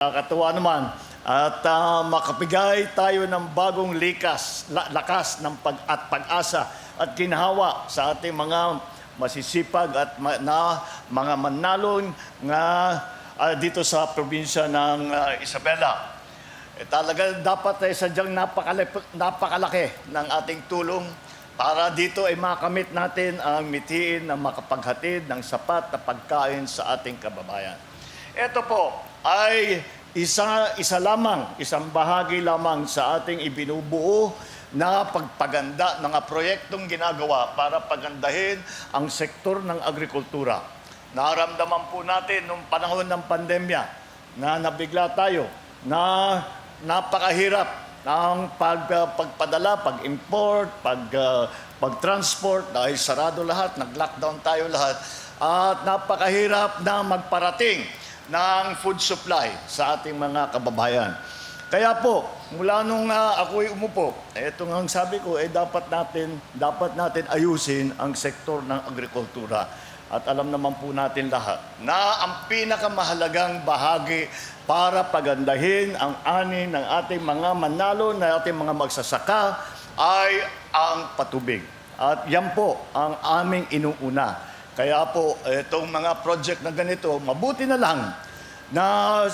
Nakakatuwa naman at ah, makapigay tayo ng bagong likas, la- lakas ng pag at pag-asa at ginhawa sa ating mga masisipag at ma- na mga manalon nga ah, dito sa probinsya ng ah, Isabela. Eh, talaga dapat ay sadyang napakalaki, napakalaki ng ating tulong para dito ay makamit natin ang mitiin na makapaghatid ng sapat na pagkain sa ating kababayan. Ito po ay isa, isa lamang, isang bahagi lamang sa ating ibinubuo na pagpaganda ng mga proyektong ginagawa para pagandahin ang sektor ng agrikultura. Naramdaman po natin nung panahon ng pandemya na nabigla tayo na napakahirap ng pag, uh, pagpadala, pag-import, pag, uh, pag-transport dahil sarado lahat, nag-lockdown tayo lahat at napakahirap na magparating ng food supply sa ating mga kababayan. Kaya po, mula nung uh, ako'y umupo, ito nga ang sabi ko, eh dapat natin, dapat natin ayusin ang sektor ng agrikultura. At alam naman po natin lahat na ang pinakamahalagang bahagi para pagandahin ang ani ng ating mga manalo, na ating mga magsasaka, ay ang patubig. At yan po ang aming inuuna. Kaya po, itong mga project na ganito, mabuti na lang na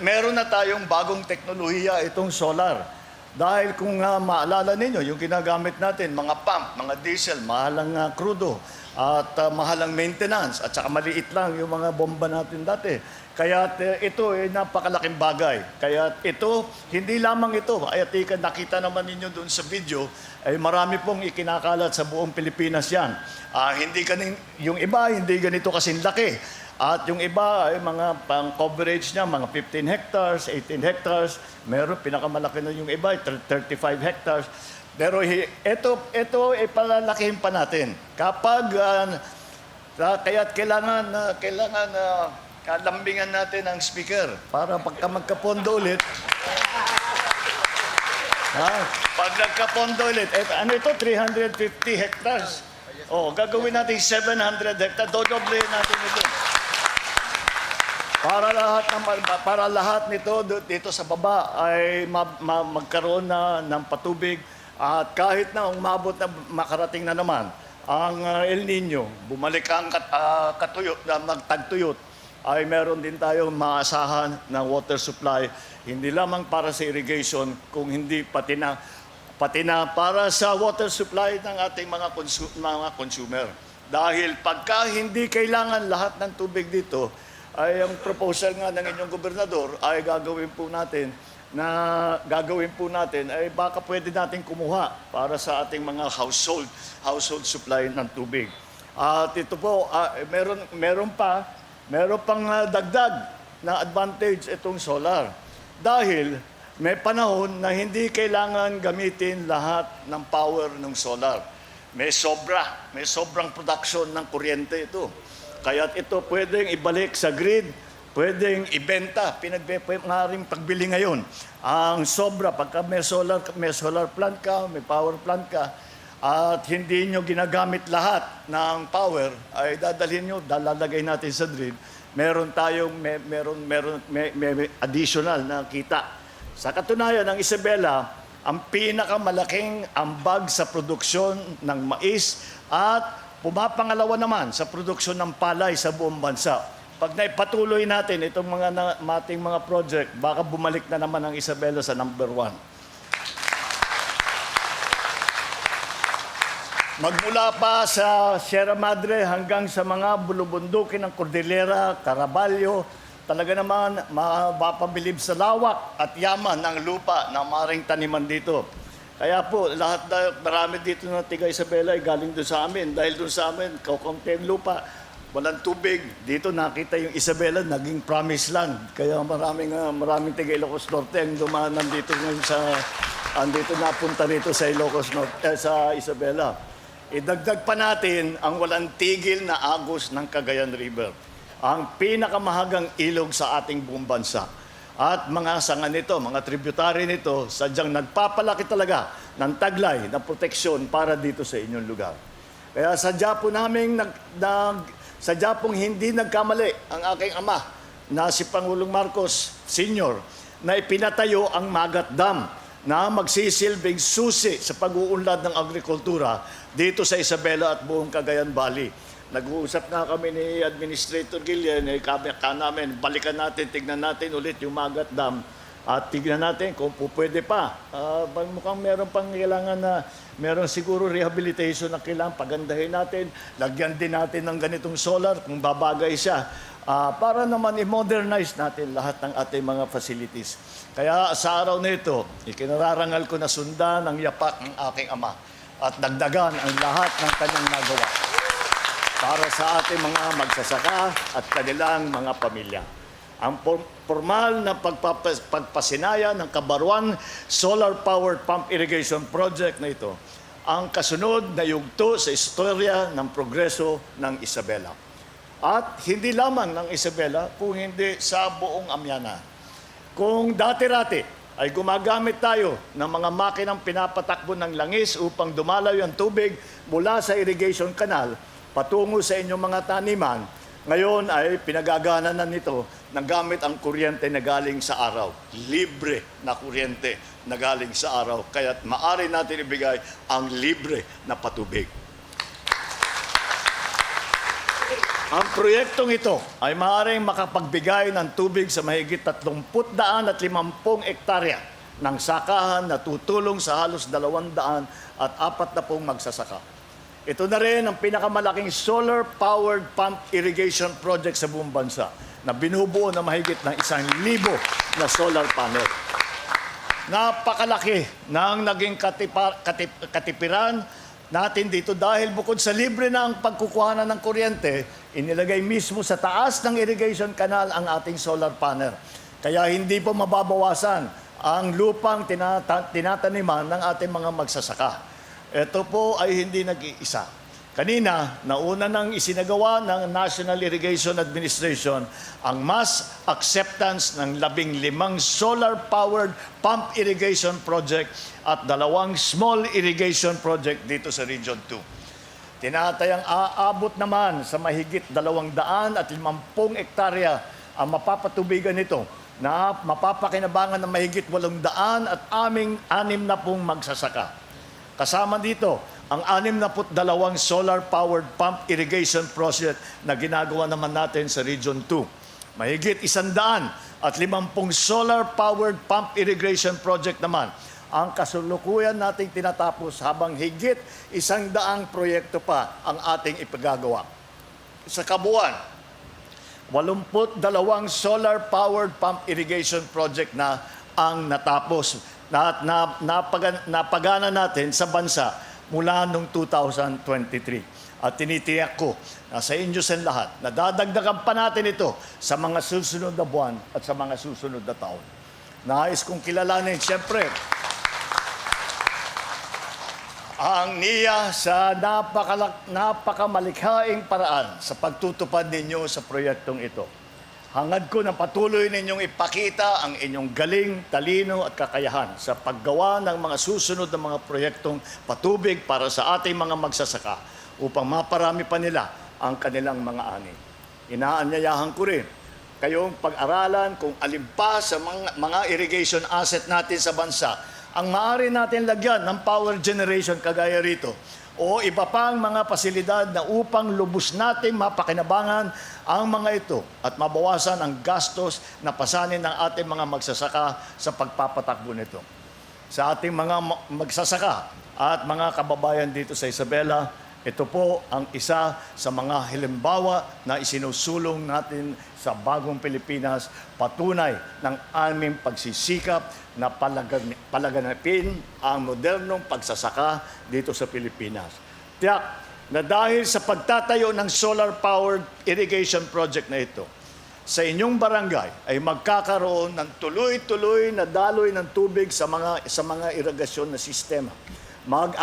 meron na tayong bagong teknolohiya itong solar. Dahil kung uh, maalala ninyo, yung ginagamit natin, mga pump, mga diesel, mahalang uh, krudo, at uh, mahalang maintenance, at saka maliit lang yung mga bomba natin dati. Kaya uh, ito ay napakalaking bagay. Kaya ito, hindi lamang ito, ay tika, nakita naman ninyo doon sa video, ay marami pong ikinakalat sa buong Pilipinas yan. Ah, hindi kanin, yung iba, hindi ganito kasing laki. At yung iba ay mga pang coverage niya, mga 15 hectares, 18 hectares. Meron, pinakamalaki na yung iba, 35 hectares. Pero ito, ito ay palalakihin pa natin. Kapag, uh, kaya kailangan, uh, kailangan uh, kalambingan natin ang speaker para pagka magkapondo ulit, Ha? Pag nagkapondo ulit, eh, ano ito, 350 hectares. Oh, gagawin natin 700 hectares, dodoblehin natin ito. Para lahat ng para lahat nito dito sa baba ay ma- ma- magkaroon na ng patubig at kahit na umabot na makarating na naman ang uh, El Nino, bumalik ang kat, uh, katuyot na magtagtuyot ay meron din tayong maasahan na water supply hindi lamang para sa irrigation kung hindi pati na pati na para sa water supply ng ating mga consu- mga consumer. Dahil pagka hindi kailangan lahat ng tubig dito, ay ang proposal nga ng inyong gobernador ay gagawin po natin na gagawin po natin ay baka pwede natin kumuha para sa ating mga household household supply ng tubig. At ito po eh, meron meron pa meron pang ah, dagdag na advantage itong solar. Dahil may panahon na hindi kailangan gamitin lahat ng power ng solar. May sobra, may sobrang production ng kuryente ito. Kaya ito pwedeng ibalik sa grid, pwedeng ibenta, rin pagbili ngayon. Ang sobra, pagka may solar, may solar plant ka, may power plant ka, at hindi nyo ginagamit lahat ng power, ay dadalhin nyo, dalalagay natin sa grid, meron tayong, may, meron, meron, may, may additional na kita. Sa katunayan, ang Isabela, ang pinakamalaking ambag sa produksyon ng mais at pumapangalawa naman sa produksyon ng palay sa buong bansa. Pag naipatuloy natin itong mga na, ating mga project, baka bumalik na naman ang Isabela sa number one. Magmula pa sa Sierra Madre hanggang sa mga bulubundukin ng Cordillera, Caraballo, talaga naman mapapabilib sa lawak at yaman ng lupa na maring taniman dito. Kaya po, lahat na, marami dito na tiga Isabela ay galing doon sa amin. Dahil doon sa amin, kaunti ang lupa, walang tubig. Dito nakita yung Isabela, naging promised land. Kaya maraming, ah, maraming tiga Ilocos Norte ang dumaan nandito ngayon sa, andito napunta rito sa Ilocos Norte, eh, sa Isabela. Idagdag pa natin ang walang tigil na agos ng Cagayan River. Ang pinakamahagang ilog sa ating buong bansa. At mga sanga nito, mga tributary nito, sadyang nagpapalaki talaga ng taglay na proteksyon para dito sa inyong lugar. Kaya sadya po namin, nag, nag, sadya pong hindi nagkamali ang aking ama na si Pangulong Marcos Sr. na ipinatayo ang Magat Dam na magsisilbing susi sa pag-uunlad ng agrikultura dito sa Isabela at buong Cagayan Valley. Nag-uusap nga kami ni Administrator Gillian, eh, kami ka namin, balikan natin, tignan natin ulit yung Magat Dam at tignan natin kung pwede pa. Bang mukhang meron pang kailangan na, meron siguro rehabilitation na kailangan, pagandahin natin, lagyan din natin ng ganitong solar kung babagay siya. Ah, para naman i-modernize natin lahat ng ating mga facilities. Kaya sa araw na ito, ikinararangal ko na sundan ang yapak ng aking ama at dagdagan ang lahat ng kanyang nagawa para sa ating mga magsasaka at kanilang mga pamilya. Ang formal na pagpapas- pagpasinaya ng Kabaruan Solar Powered Pump Irrigation Project na ito ang kasunod na yugto sa istorya ng progreso ng Isabela. At hindi lamang ng Isabela, kung hindi sa buong Amyana. Kung dati-rati ay gumagamit tayo ng mga makinang pinapatakbo ng langis upang dumalaw ang tubig mula sa irrigation canal patungo sa inyong mga taniman, ngayon ay pinagagana na nito ng gamit ang kuryente na galing sa araw. Libre na kuryente na galing sa araw. Kaya't maari natin ibigay ang libre na patubig. Ang proyektong ito ay maaaring makapagbigay ng tubig sa mahigit 30 daan at 50 ektarya ng sakahan na tutulong sa halos 200 at 40 magsasaka. Ito na rin ang pinakamalaking solar-powered pump irrigation project sa buong bansa na binubuo na mahigit ng isang libo na solar panel. Napakalaki ng naging katipa, katip, katipiran natin dito dahil bukod sa libre na ang pagkukuhanan ng kuryente, inilagay mismo sa taas ng irrigation canal ang ating solar panel. Kaya hindi po mababawasan ang lupang tinata- tinataniman ng ating mga magsasaka. Ito po ay hindi nag-iisa. Kanina, nauna nang isinagawa ng National Irrigation Administration ang mass acceptance ng labing limang solar-powered pump irrigation project at dalawang small irrigation project dito sa Region 2. Tinatayang aabot naman sa mahigit dalawang daan at limampung ektarya ang mapapatubigan nito na mapapakinabangan ng mahigit walong daan at aming anim na pong magsasaka. Kasama dito ang 62 solar-powered pump irrigation project na ginagawa naman natin sa Region 2. Mahigit isandaan at limampung solar-powered pump irrigation project naman ang kasulukuyan nating tinatapos habang higit isang daang proyekto pa ang ating ipagagawa. Sa kabuuan, 82 solar-powered pump irrigation project na ang natapos na, na, napaga, napagana natin sa bansa mula noong 2023. At tinitiyak ko na sa inyo sa lahat, na dadagdagan pa natin ito sa mga susunod na buwan at sa mga susunod na taon. Nais kong kilalanin, siyempre, ang niya sa napakalak, napakamalikhaing paraan sa pagtutupad ninyo sa proyektong ito. Hangad ko na patuloy ninyong ipakita ang inyong galing, talino at kakayahan sa paggawa ng mga susunod na mga proyektong patubig para sa ating mga magsasaka upang maparami pa nila ang kanilang mga ani. Inaanyayahan ko rin kayong pag-aralan kung alin sa mga, mga irrigation asset natin sa bansa ang maaari natin lagyan ng power generation kagaya rito o iba pang mga pasilidad na upang lubos nating mapakinabangan ang mga ito at mabawasan ang gastos na pasanin ng ating mga magsasaka sa pagpapatakbo nito. Sa ating mga ma- magsasaka at mga kababayan dito sa Isabela, ito po ang isa sa mga halimbawa na isinusulong natin sa bagong Pilipinas, patunay ng aming pagsisikap na palagan- palaganapin ang modernong pagsasaka dito sa Pilipinas. Tiyak na dahil sa pagtatayo ng solar-powered irrigation project na ito, sa inyong barangay ay magkakaroon ng tuloy-tuloy na daloy ng tubig sa mga sa mga irigasyon na sistema. Mag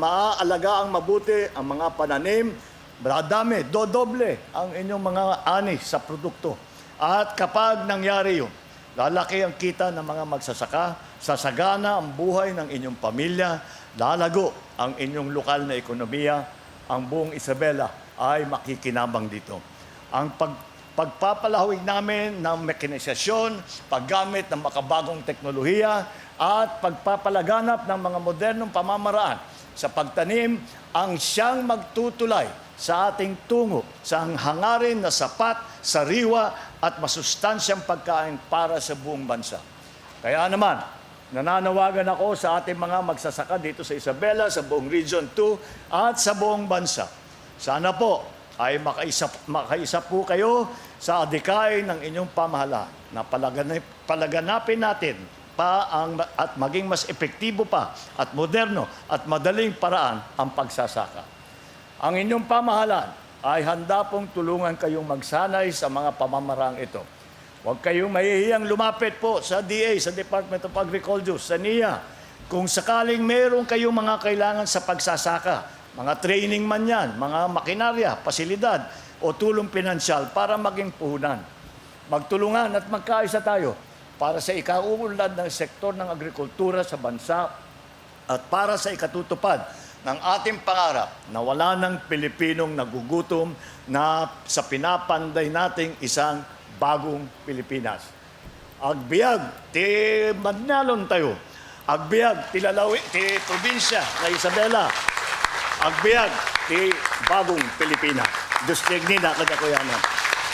maaalaga ang mabuti ang mga pananim, Bradami, dodoble ang inyong mga ani sa produkto. At kapag nangyari yun, lalaki ang kita ng mga magsasaka, sasagana ang buhay ng inyong pamilya, lalago ang inyong lokal na ekonomiya, ang buong Isabela ay makikinabang dito. Ang pag pagpapalahawig namin ng mekanisasyon, paggamit ng makabagong teknolohiya, at pagpapalaganap ng mga modernong pamamaraan sa pagtanim ang siyang magtutulay sa ating tungo sa hangarin na sapat, sariwa at masustansyang pagkain para sa buong bansa. Kaya naman, nananawagan ako sa ating mga magsasaka dito sa Isabela, sa buong Region 2 at sa buong bansa. Sana po ay makaisa, makaisa po kayo sa adikay ng inyong pamahalaan na palaganap, palaganapin natin pa ang, at maging mas epektibo pa at moderno at madaling paraan ang pagsasaka. Ang inyong pamahalaan ay handa pong tulungan kayong magsanay sa mga pamamarang ito. Huwag kayong mahihiyang lumapit po sa DA, sa Department of Agriculture, sa NIA. Kung sakaling meron kayong mga kailangan sa pagsasaka, mga training man yan, mga makinarya, pasilidad, o tulong pinansyal para maging puhunan. Magtulungan at magkaisa tayo para sa ikauunlad ng sektor ng agrikultura sa bansa at para sa ikatutupad ng ating pangarap na wala ng Pilipinong nagugutom na sa pinapanday nating isang bagong Pilipinas. Agbiag, ti Magnalon tayo. Agbiag, ti Lalawi, ti probinsya na Isabela. Agbiag, ti bagong Pilipinas. Dustig ni na kadakuyanan.